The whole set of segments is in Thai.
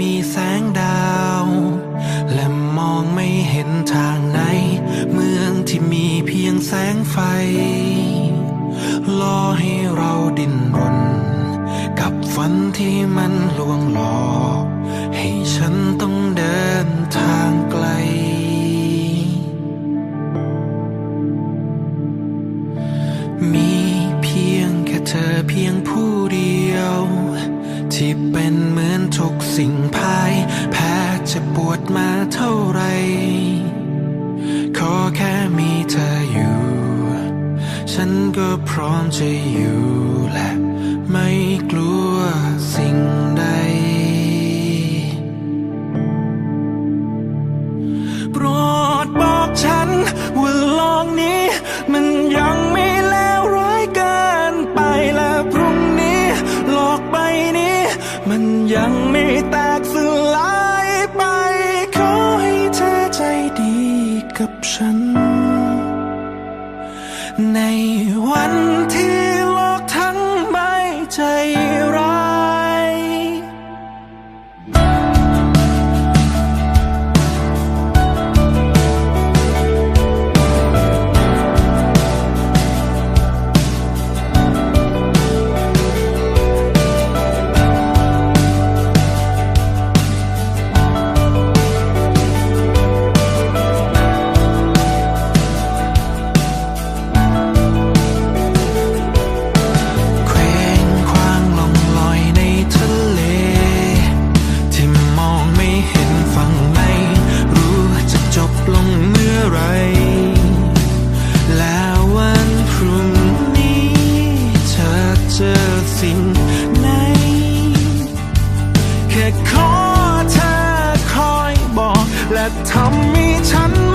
มีแสงดาว และมองไม่เห็นทางไหน เมืองที่มีเพียงแสงไฟรอให้เราดิ้นรน กับฝันที่มันลวงหลอกให้ฉันต้องเดินทางไกล มีเพียงแค่เธอเพียงผู้เดียว ที่เป็นเหมือนทุกสิ่งภาย แพ้จะปวดมาเท่าไร ขอแค่มีเธออยู่ ฉันก็พร้อมจะอยู่และไม่กลัวสิ่งใด โปรดบอกฉันว่าโลกนี้ มันยังไม่แตกสลายไป ขอให้เธอใจดีกับฉัน ในวันที่โลกทั้งใบใจร้ และทำให้ฉัน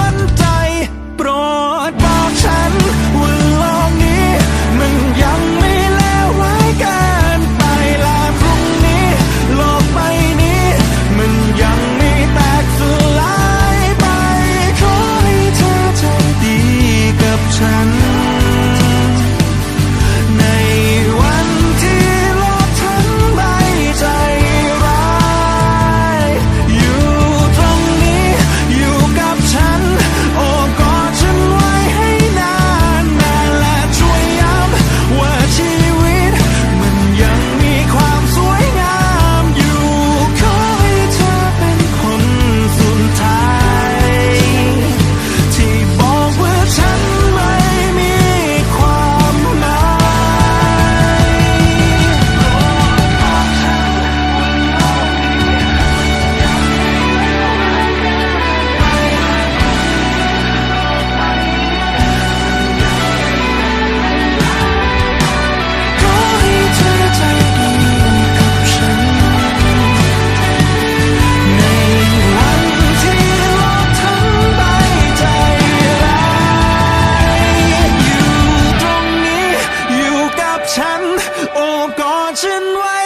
ฉันโอบกอดฉันไว้